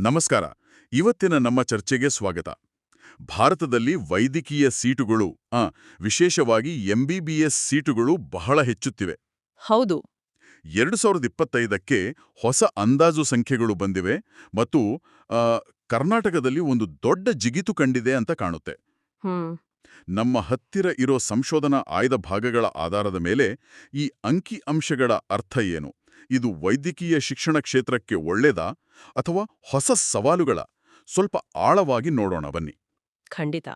ನಮಸ್ಕಾರ. ಇವತ್ತಿನ ನಮ್ಮ ಚರ್ಚೆಗೆ ಸ್ವಾಗತ. ಭಾರತದಲ್ಲಿ ವೈದ್ಯಕೀಯ ಸೀಟುಗಳು ಆ, ವಿಶೇಷವಾಗಿ ಎಂಬಿಬಿಎಸ್ ಸೀಟುಗಳು ಬಹಳ ಹೆಚ್ಚುತ್ತಿವೆ. ಹೌದು. ಎರಡು ಸಾವಿರದ ಇಪ್ಪತ್ತೈದಕ್ಕೆ ಹೊಸ ಅಂದಾಜು ಸಂಖ್ಯೆಗಳು ಬಂದಿವೆ ಮತ್ತು ಕರ್ನಾಟಕದಲ್ಲಿ ಒಂದು ದೊಡ್ಡ ಜಿಗಿತು ಕಂಡಿದೆ ಅಂತ ಕಾಣುತ್ತೆ. ನಮ್ಮ ಹತ್ತಿರ ಇರೋ ಸಂಶೋಧನಾ ಆಯ್ದ ಭಾಗಗಳ ಆಧಾರದ ಮೇಲೆ ಈ ಅಂಕಿ ಅಂಶಗಳ ಅರ್ಥ ಏನು? ಇದು ವೈದ್ಯಕೀಯ ಶಿಕ್ಷಣ ಕ್ಷೇತ್ರಕ್ಕೆ ಒಳ್ಳೆದಾ ಅಥವಾ ಹೊಸ ಸವಾಲುಗಳ? ಸ್ವಲ್ಪ ಆಳವಾಗಿ ನೋಡೋಣ ಬನ್ನಿ. ಖಂಡಿತ.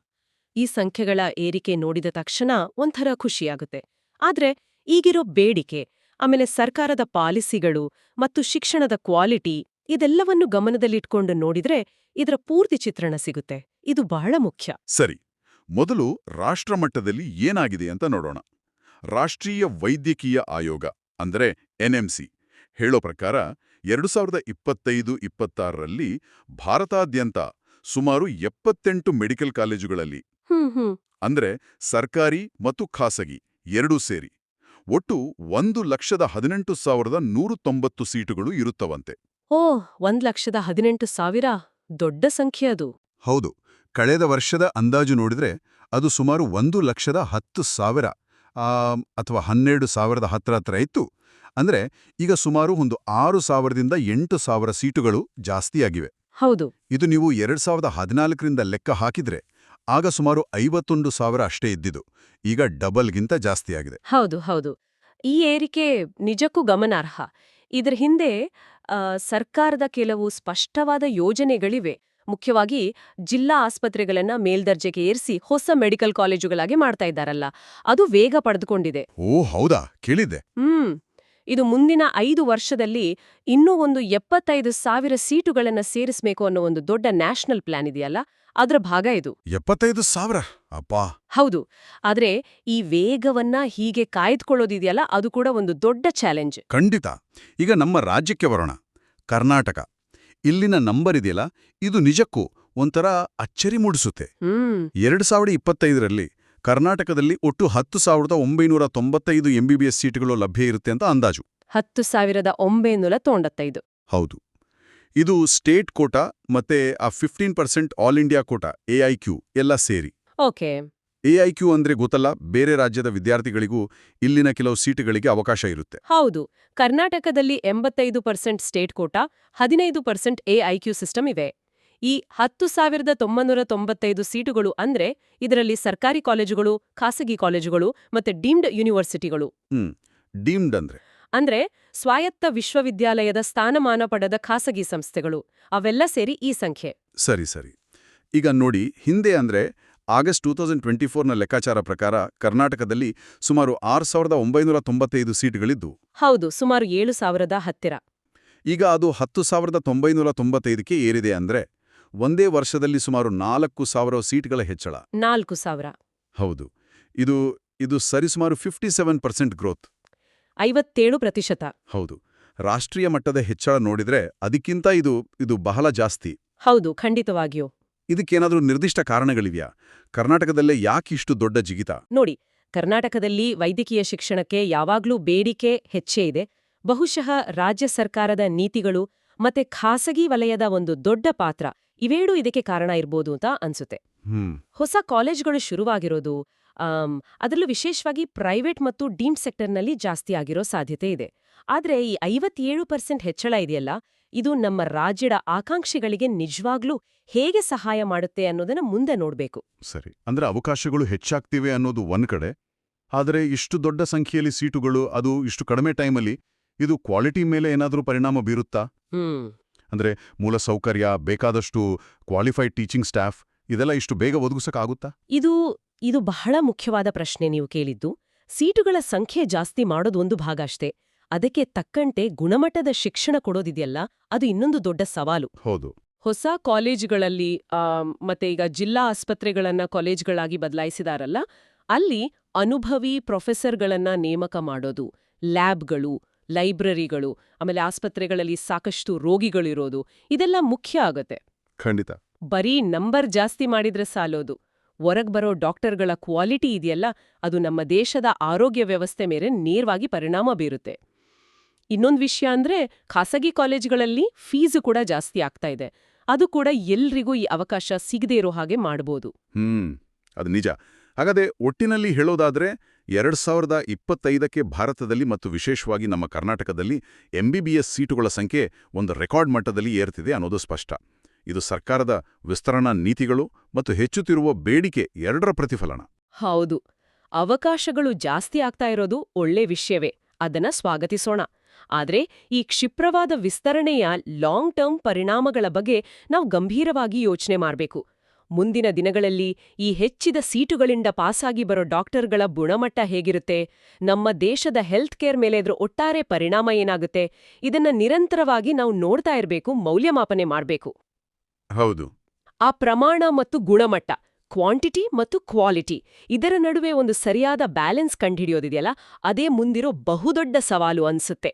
ಈ ಸಂಖ್ಯೆಗಳ ಏರಿಕೆ ನೋಡಿದ ತಕ್ಷಣ ಒಂಥರ ಖುಷಿಯಾಗುತ್ತೆ. ಆದ್ರೆ ಈಗಿರೋ ಬೇಡಿಕೆ ಆಮೇಲೆ ಸರ್ಕಾರದ ಪಾಲಿಸಿಗಳು ಮತ್ತು ಶಿಕ್ಷಣದ ಕ್ವಾಲಿಟಿ ಇದೆಲ್ಲವನ್ನು ಗಮನದಲ್ಲಿಟ್ಕೊಂಡು ನೋಡಿದ್ರೆ ಇದರ ಪೂರ್ತಿ ಚಿತ್ರಣ ಸಿಗುತ್ತೆ. ಇದು ಬಹಳ ಮುಖ್ಯ. ಸರಿ. ಮೊದಲು ರಾಷ್ಟ್ರಮಟ್ಟದಲ್ಲಿ ಏನಾಗಿದೆ ಅಂತ ನೋಡೋಣ. ರಾಷ್ಟ್ರೀಯ ವೈದ್ಯಕೀಯ ಆಯೋಗ ಅಂದರೆ ಎನ್ಎಂಸಿ. ಹೇಳೋ ಪ್ರಕಾರ ಎರಡು ಸಾವಿರದ ಇಪ್ಪತ್ತೈದು ಇಪ್ಪತ್ತಾರರಲ್ಲಿ ಭಾರತಾದ್ಯಂತ ಸುಮಾರು ಎಪ್ಪತ್ತೆಂಟು ಮೆಡಿಕಲ್ ಕಾಲೇಜುಗಳಲ್ಲಿ ಅಂದರೆ ಸರ್ಕಾರಿ ಮತ್ತು ಖಾಸಗಿ ಎರಡೂ ಸೇರಿ ಒಟ್ಟು ಒಂದು ಲಕ್ಷದ ಹದಿನೆಂಟು ಸಾವಿರದ ನೂರು ತೊಂಬತ್ತು ಸೀಟುಗಳು ಇರುತ್ತವಂತೆ. ಓ ಒಂದ್ ಲಕ್ಷದ ಹದಿನೆಂಟು ಸಾವಿರ? ದೊಡ್ಡ ಸಂಖ್ಯೆ ಅದು. ಹೌದು. ಕಳೆದ ವರ್ಷದ ಅಂದಾಜು ನೋಡಿದ್ರೆ ಅದು ಸುಮಾರು ಒಂದು ಲಕ್ಷದ ಹತ್ತು ಸಾವಿರ ಅಥವಾ ಹನ್ನೆರಡು ಸಾವಿರದ ಹತ್ರ ಹತ್ರ ಇತ್ತು. ಅಂದ್ರೆ ಈಗ ಸುಮಾರು ಒಂದು ಆರು ಸಾವಿರದಿಂದ ಎಂಟು ಸಾವಿರ ಸೀಟುಗಳು ಜಾಸ್ತಿಯಾಗಿವೆ ಹೌದು. ಇದು ನೀವು ಎರಡ್ ಸಾವಿರದ ಹದಿನಾಲ್ಕರಿಂದ ಲೆಕ್ಕ ಹಾಕಿದ್ರೆ ಆಗ ಸುಮಾರು ಐವತ್ತೊಂದು ಸಾವಿರ ಅಷ್ಟೇ ಇದ್ದಿದ್ದು. ಈಗ ಡಬಲ್ಗಿಂತ ಜಾಸ್ತಿಯಾಗಿದೆ ಹೌದು ಹೌದು. ಈ ಏರಿಕೆ ನಿಜಕ್ಕೂ ಗಮನಾರ್ಹ. ಇದರ ಹಿಂದೆ ಸರ್ಕಾರದ ಕೆಲವು ಸ್ಪಷ್ಟವಾದ ಯೋಜನೆಗಳಿವೆ. ಮುಖ್ಯವಾಗಿ ಜಿಲ್ಲಾ ಆಸ್ಪತ್ರೆಗಳನ್ನ ಮೇಲ್ದರ್ಜೆಗೆ ಏರಿಸಿ ಹೊಸ ಮೆಡಿಕಲ್ ಕಾಲೇಜುಗಳಾಗಿ ಮಾಡ್ತಾ ಇದ್ದಾರಲ್ಲ. ಅದು ವೇಗ ಪಡೆದುಕೊಂಡಿದೆ. ಓ ಹೌದಾ? ಕೇಳಿದ್ದೆ. ಹ್ಮ್. ಇದು ಮುಂದಿನ ಐದು ವರ್ಷದಲ್ಲಿ ಇನ್ನೂ ಒಂದು ಎಪ್ಪತ್ತೈದು ಸಾವಿರ ಸೀಟುಗಳನ್ನು ಸೇರಿಸಬೇಕು ಅನ್ನೋ ಒಂದು ದೊಡ್ಡ ನ್ಯಾಷನಲ್ ಪ್ಲಾನ್ ಇದೆಯಲ್ಲ? ಅದರ ಭಾಗ ಇದು. ಎಪ್ಪತ್ತೈದು ಸಾವಿರ? ಅಪ್ಪಾ. ಹೌದು. ಆದ್ರೆ ಈ ವೇಗವನ್ನ ಹೀಗೆ ಕಾಯ್ದುಕೊಳ್ಳೋದಿದೆಯಲ್ಲ ಅದು ಕೂಡ ಒಂದು ದೊಡ್ಡ ಚಾಲೆಂಜ್ ಖಂಡಿತ. ಈಗ ನಮ್ಮ ರಾಜ್ಯಕ್ಕೆ ಬರೋಣ. ಕರ್ನಾಟಕ. ಇಲ್ಲಿನ ನಂಬರ್ ಇದೆಯಲ್ಲ ಇದು ನಿಜಕ್ಕೂ ಒಂಥರ ಅಚ್ಚರಿ ಮೂಡಿಸುತ್ತೆ. ಎರಡು ಸಾವಿರದ ಇಪ್ಪತ್ತೈದರಲ್ಲಿ ಕರ್ನಾಟಕದಲ್ಲಿ ಒಟ್ಟು ಹತ್ತು ಸಾವಿರದ ಒಂಬೈನೂರ ತೊಂಬತ್ತೈದು ಎಂಬಿಬಿಎಸ್ ಸೀಟುಗಳು ಲಭ್ಯ ಇರುತ್ತೆ ಅಂತ ಅಂದಾಜು. ಹತ್ತು ಸಾವಿರದ ಒಂಬೈನೂರ ತೊಂಬತ್ತೈದು. ಹೌದು. ಇದು ಸ್ಟೇಟ್ ಕೋಟಾ ಮತ್ತೆ ಆ fifteen percent all India quota AIQ ಎಲ್ಲ ಸೇರಿ. ಓಕೆ. ಎಐಕ್ಯೂ ಅಂದ್ರೆ ಗೊತ್ತಲ್ಲ ಬೇರೆ ರಾಜ್ಯದ ವಿದ್ಯಾರ್ಥಿಗಳಿಗೂ ಇಲ್ಲಿನ ಕೆಲವು ಸೀಟುಗಳಿಗೆ ಅವಕಾಶ ಇರುತ್ತೆ. ಹೌದು. ಕರ್ನಾಟಕದಲ್ಲಿ ಎಂಬತ್ತೈದು ಪರ್ಸೆಂಟ್ ಸ್ಟೇಟ್ ಕೋಟಾ ಹದಿನೈದು ಪರ್ಸೆಂಟ್ ಎಐಕ್ಯೂ ಸಿಸ್ಟಮ್ ಇವೆ. ಈ ಹತ್ತು ಸಾವಿರದ ತೊಂಬನ್ನೂರ ತೊಂಬತ್ತೈದು ಸೀಟುಗಳು ಅಂದ್ರೆ ಇದರಲ್ಲಿ ಸರ್ಕಾರಿ ಕಾಲೇಜುಗಳು ಖಾಸಗಿ ಕಾಲೇಜುಗಳು ಮತ್ತೆ ಡೀಮ್ಡ್ ಯೂನಿವರ್ಸಿಟಿಗಳು. ಡೀಮ್ಡ್ ಅಂದ್ರೆ? ಅಂದ್ರೆ ಸ್ವಾಯತ್ತ ವಿಶ್ವವಿದ್ಯಾಲಯದ ಸ್ಥಾನಮಾನ ಪಡೆದ ಖಾಸಗಿ ಸಂಸ್ಥೆಗಳು. ಅವೆಲ್ಲ ಸೇರಿ ಈ ಸಂಖ್ಯೆ. ಸರಿ ಸರಿ. ಈಗ ನೋಡಿ ಹಿಂದೆ ಅಂದ್ರೆ ಆಗಸ್ಟ್ ಟೂ ತೌಸಂಡ್ ಟ್ವೆಂಟಿ ಫೋರ್ನ ಲೆಕ್ಕಾಚಾರ ಪ್ರಕಾರ ಕರ್ನಾಟಕದಲ್ಲಿ ಸುಮಾರು ಆರು ಸಾವಿರದ ಒಂಬೈನೂರ ತೊಂಬತ್ತೈದು ಸೀಟುಗಳಿದ್ದು. ಹೌದು ಸುಮಾರು ಏಳು ಸಾವಿರದ ಹತ್ತಿರ. ಈಗ ಅದು ಹತ್ತು ಸಾವಿರದ ತೊಂಬೈನೂರ ತೊಂಬತ್ತೈದಕ್ಕೆ ಏರಿದೆ ಅಂದ್ರೆ ಒಂದೇ ವರ್ಷದಲ್ಲಿ ಸುಮಾರು ನಾಲ್ಕು ಸಾವಿರ ಸೀಟ್ಗಳ ಹೆಚ್ಚಳ. ನಾಲ್ಕು ಸಾವಿರ. ಹೌದು. ಇದು ಇದು ಸರಿಸುಮಾರು ಫಿಫ್ಟಿ ಸೆವೆನ್ ಪರ್ಸೆಂಟ್ ಗ್ರೋತ್ ಐವತ್ತೇಳು ಪ್ರತಿಶತ. ಹೌದು. ರಾಷ್ಟ್ರೀಯ ಮಟ್ಟದ ಹೆಚ್ಚಳ ನೋಡಿದ್ರೆ ಅದಕ್ಕಿಂತ ಇದು ಇದು ಬಹಳ ಜಾಸ್ತಿ. ಹೌದು ಖಂಡಿತವಾಗಿಯೂ. ಇದಕ್ಕೇನಾದ್ರೂ ನಿರ್ದಿಷ್ಟ ಕಾರಣಗಳಿವೆಯಾ? ಕರ್ನಾಟಕದಲ್ಲೇ ಯಾಕಿಷ್ಟು ದೊಡ್ಡ ಜಿಗಿತ? ನೋಡಿ ಕರ್ನಾಟಕದಲ್ಲಿ ವೈದ್ಯಕೀಯ ಶಿಕ್ಷಣಕ್ಕೆ ಯಾವಾಗ್ಲೂ ಬೇಡಿಕೆ ಹೆಚ್ಚೇ ಇದೆ. ಬಹುಶಃ ರಾಜ್ಯ ಸರ್ಕಾರದ ನೀತಿಗಳು ಮತ್ತೆ ಖಾಸಗಿ ವಲಯದ ಒಂದು ದೊಡ್ಡ ಪಾತ್ರ. ಇವೇಳು ಇದಕ್ಕೆ ಕಾರಣ ಇರ್ಬೋದು ಅಂತ ಅನ್ಸುತ್ತೆ. ಹೊಸ ಕಾಲೇಜ್ಗಳು ಶುರುವಾಗಿರೋದು ಅದರಲ್ಲೂ ವಿಶೇಷವಾಗಿ ಪ್ರೈವೇಟ್ ಮತ್ತು ಡೀಮ್ಡ್ ಸೆಕ್ಟರ್ನಲ್ಲಿ ಜಾಸ್ತಿ ಆಗಿರೋ ಸಾಧ್ಯತೆ ಇದೆ. ಆದ್ರೆ ಈ ಐವತ್ತೇಳು ಪರ್ಸೆಂಟ್ ಹೆಚ್ಚಳ ಇದೆಯಲ್ಲ ಇದು ನಮ್ಮ ರಾಜ್ಯದ ಆಕಾಂಕ್ಷೆಗಳಿಗೆ ನಿಜವಾಗ್ಲೂ ಹೇಗೆ ಸಹಾಯ ಮಾಡುತ್ತೆ ಅನ್ನೋದನ್ನ ಮುಂದೆ ನೋಡಬೇಕು. ಸರಿ. ಅಂದ್ರೆ ಅವಕಾಶಗಳು ಹೆಚ್ಚಾಗ್ತಿವೆ ಅನ್ನೋದು ಒಂದ್ ಕಡೆ ಆದರೆ ಇಷ್ಟು ದೊಡ್ಡ ಸಂಖ್ಯೆಯಲ್ಲಿ ಸೀಟುಗಳು ಅದು ಇಷ್ಟು ಕಡಿಮೆ ಟೈಮಲ್ಲಿ ಇದು ಕ್ವಾಲಿಟಿ ಮೇಲೆ ಏನಾದರೂ ಪರಿಣಾಮ ಬೀರುತ್ತಾ? ಹ್ಮ್. ಅಂದ್ರೆ ಮೂಲ ಸೌಕರ್ಯ ಬೇಕಾದಷ್ಟು ಕ್ವಾಲಿಫೈಡ್ ಟೀಚಿಂಗ್ ಸ್ಟಾಫ್ ಇದೆಲ್ಲ ಇಷ್ಟು ಬೇಗ ಒದಗಿಸಕ್ಕಾಗುತ್ತಾ? ಇದು ಇದು ಬಹಳ ಮುಖ್ಯವಾದ ಪ್ರಶ್ನೆ ನೀವು ಕೇಳಿದ್ದು. ಸೀಟುಗಳ ಸಂಖ್ಯೆ ಜಾಸ್ತಿ ಮಾಡೋದು ಒಂದು ಭಾಗ ಅಷ್ಟೇ. ಅದಕ್ಕೆ ತಕ್ಕಂತೆ ಗುಣಮಟ್ಟದ ಶಿಕ್ಷಣ ಕೊಡೋದಿದೆಯಲ್ಲ ಅದು ಇನ್ನೊಂದು ದೊಡ್ಡ ಸವಾಲು. ಹೌದು. ಹೊಸ ಕಾಲೇಜುಗಳಲ್ಲಿ ಮತ್ತೆ ಈಗ ಜಿಲ್ಲಾ ಆಸ್ಪತ್ರೆಗಳನ್ನ ಕಾಲೇಜ್ಗಳಾಗಿ ಬದಲಾಯಿಸಿದಾರಲ್ಲ ಅಲ್ಲಿ ಅನುಭವಿ ಪ್ರೊಫೆಸರ್ಗಳನ್ನ ನೇಮಕ ಮಾಡೋದು ಲ್ಯಾಬ್ಗಳು ಲೈಬ್ರರಿಗಳು ಆಮೇಲೆ ಆಸ್ಪತ್ರೆಗಳಲ್ಲಿ ಸಾಕಷ್ಟು ರೋಗಿಗಳಿರೋದು ಇದೆಲ್ಲ ಮುಖ್ಯ ಆಗತ್ತೆ. ಖಂಡಿತ. ಬರೀ ನಂಬರ್ ಜಾಸ್ತಿ ಮಾಡಿದ್ರೆ ಸಾಲೋದು. ಹೊರಗ್ ಬರೋ ಡಾಕ್ಟರ್ಗಳ ಕ್ವಾಲಿಟಿ ಇದೆಯಲ್ಲ ಅದು ನಮ್ಮ ದೇಶದ ಆರೋಗ್ಯ ವ್ಯವಸ್ಥೆ ಮೇಲೆ ನೇರವಾಗಿ ಪರಿಣಾಮ ಬೀರುತ್ತೆ. ಇನ್ನೊಂದು ವಿಷಯ ಅಂದ್ರೆ ಖಾಸಗಿ ಕಾಲೇಜ್ಗಳಲ್ಲಿ ಫೀಸು ಕೂಡ ಜಾಸ್ತಿ ಆಗ್ತಾ ಇದೆ. ಅದು ಕೂಡ ಎಲ್ರಿಗೂ ಈ ಅವಕಾಶ ಸಿಗದೇ ಇರೋ ಹಾಗೆ ಮಾಡ್ಬೋದು. ಹ್ಮ್ ಅದು ನಿಜ. ಹಾಗಾದ್ರೆ ಒಟ್ಟಿನಲ್ಲಿ ಹೇಳೋದಾದ್ರೆ ಎರಡ್ ಸಾವಿರದ ಇಪ್ಪತ್ತೈದಕ್ಕೆ ಭಾರತದಲ್ಲಿ ಮತ್ತು ವಿಶೇಷವಾಗಿ ನಮ್ಮ ಕರ್ನಾಟಕದಲ್ಲಿ ಎಂ ಬಿ ಬಿ ಎಸ್ ಸೀಟುಗಳ ಸಂಖ್ಯೆ ಒಂದು ರೆಕಾರ್ಡ್ ಮಟ್ಟದಲ್ಲಿ ಏರ್ತಿದೆ ಅನ್ನೋದು ಸ್ಪಷ್ಟ. ಇದು ಸರ್ಕಾರದ ವಿಸ್ತರಣಾ ನೀತಿಗಳು ಮತ್ತು ಹೆಚ್ಚುತ್ತಿರುವ ಬೇಡಿಕೆ ಎರಡರ ಪ್ರತಿಫಲನ. ಹೌದು. ಅವಕಾಶಗಳು ಜಾಸ್ತಿ ಆಗ್ತಾ ಇರೋದು ಒಳ್ಳೆ ವಿಷಯವೇ. ಅದನ್ನ ಸ್ವಾಗತಿಸೋಣ. ಆದ್ರೆ ಈ ಕ್ಷಿಪ್ರವಾದ ವಿಸ್ತರಣೆಯ ಲಾಂಗ್ ಟರ್ಮ್ ಪರಿಣಾಮಗಳ ಬಗ್ಗೆ ನಾವು ಗಂಭೀರವಾಗಿ ಯೋಚನೆ ಮಾಡಬೇಕು. ಮುಂದಿನ ದಿನಗಳಲ್ಲಿ ಈ ಹೆಚ್ಚಿದ ಸೀಟುಗಳಿಂದ ಪಾಸಾಗಿ ಬರೋ ಡಾಕ್ಟರ್ಗಳ ಗುಣಮಟ್ಟ ಹೇಗಿರುತ್ತೆ ನಮ್ಮ ದೇಶದ ಹೆಲ್ತ್ ಕೇರ್ ಮೇಲೆ ಇದ್ರ ಒಟ್ಟಾರೆ ಪರಿಣಾಮ ಏನಾಗುತ್ತೆ ಇದನ್ನ ನಿರಂತರವಾಗಿ ನಾವು ನೋಡ್ತಾ ಇರಬೇಕು ಮೌಲ್ಯಮಾಪನೆ ಮಾಡಬೇಕು. ಹೌದು. ಆ ಪ್ರಮಾಣ ಮತ್ತು ಗುಣಮಟ್ಟ ಕ್ವಾಂಟಿಟಿ ಮತ್ತು ಕ್ವಾಲಿಟಿ ಇದರ ನಡುವೆ ಒಂದು ಸರಿಯಾದ ಬ್ಯಾಲೆನ್ಸ್ ಕಂಡುಹಿಡಿಯೋದಿದೆಯಲ್ಲ ಅದೇ ಮುಂದಿರೋ ಬಹುದೊಡ್ಡ ಸವಾಲು ಅನ್ಸುತ್ತೆ.